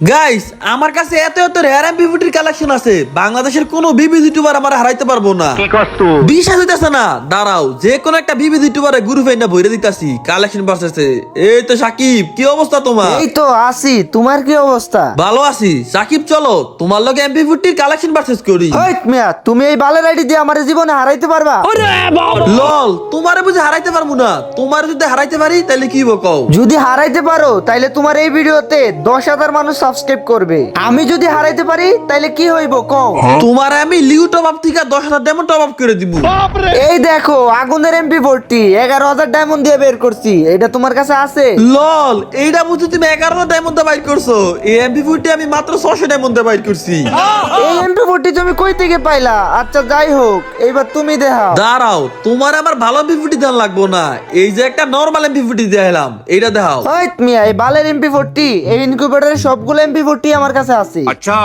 Guys আমার কাছে এত এত রেয়ার এমপিভিটির কালেকশন আছে। বাংলাদেশের কোন বিবিধ ইউটিউবার আমার হারাইতে পারব না। কি কষ্ট বিশ্বাস হইতেছে না। দাঁড়াও যে কোন একটা বিবিধ ইউটিউবারে গুরু ফাইনা ভরে দিতাছি। কালেকশন পারতেছে এই তো সাকিব কি অবস্থা তোমার? এই তো আসি তোমার কি অবস্থা? ভালো আছি। সাকিব চলো তোমার লগে এমপি ফিফটির কালেকশন পারচেস করি। হইট মিয়া তুমি এই বালের আইডি দিয়ে আমার জীবনে হারাইতে পারবা। লল তোমারে বুঝে হারাইতে পারব না। তোমার যদি হারাইতে পারি তাহলে কি বকও যদি হারাইতে পারো তাইলে তোমার এই ভিডিওতে দশ হাজার মানুষ সাবস্ক্রাইব করবে। আমি যদি হারাইতে পারি তাইলে কি হইব? কও। তোমার আমি লিউ টপ আপ থেকে দশ হাজার ডেমন টপ আপ করে দিব। এই দেখো আগুনের এমপি ফোরটি এগারো হাজার ডায়মন্ড দিয়ে বের করছি। এটা তোমার কাছে আছে? লল এইটা বুঝে তুমি এগারো ডায়মন্ডে বাইর করছ। এই এমপি ফিফটি আমি মাত্র ছশো ডায়মন্ডে বাইর করছি। এই এমপি ফোরটি তুমি কই থেকে পাইলা? আচ্ছা যাই হোক এইবার তুমি দেখাও। দাঁড়াও তোমার আমার ভালো এমপি দেন লাগবো না। এই যে একটা নর্মাল এমপি ফিফটি দেখালাম এইটা দেখাও। হইট মিয়া এই বালের এমপি ফোরটি এই ইনকিউবেটরের সবগুলো এমপি ফোরটি আমার কাছে আছে।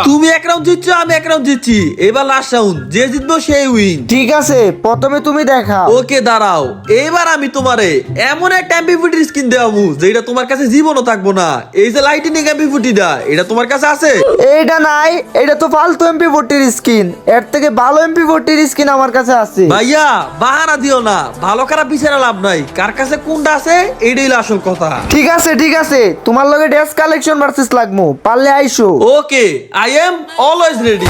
তুমি এক রাউন্ড জিতছো আমি এক রাউন্ড জিতছি। এবার লাস্ট রাউন্ড যে জিতবো সেই উইন ঠিক আছে প্রথমে তুমি দেখাও। ওকে দাঁড়াও। এবার আমি তোমারে এমন একটা এমপি ফুটির স্কিন দেওয়াবো যেটা তোমার কাছে জীবনও থাকব না। এই যে লাইটিনিং এমপি ফুটিটা এটা তোমার কাছে আছে? এইটা নাই এটা তো ফালতু এমপি ফোরটির স্কিন এর থেকে ভালো এমপি ফোরটির স্কিন আমার কাছে আছে। ভাইয়া বাহানা দিও না। ভালো খারাপ বিচারে লাভ নাই। কার কাছে কোনটা আছে এইটাই হলো আসল কথা। ঠিক আছে ঠিক আছে। তোমার লগে ড্রেস কালেকশন ভার্সেস লাগমু পারলে আইসো। Okay I am always ready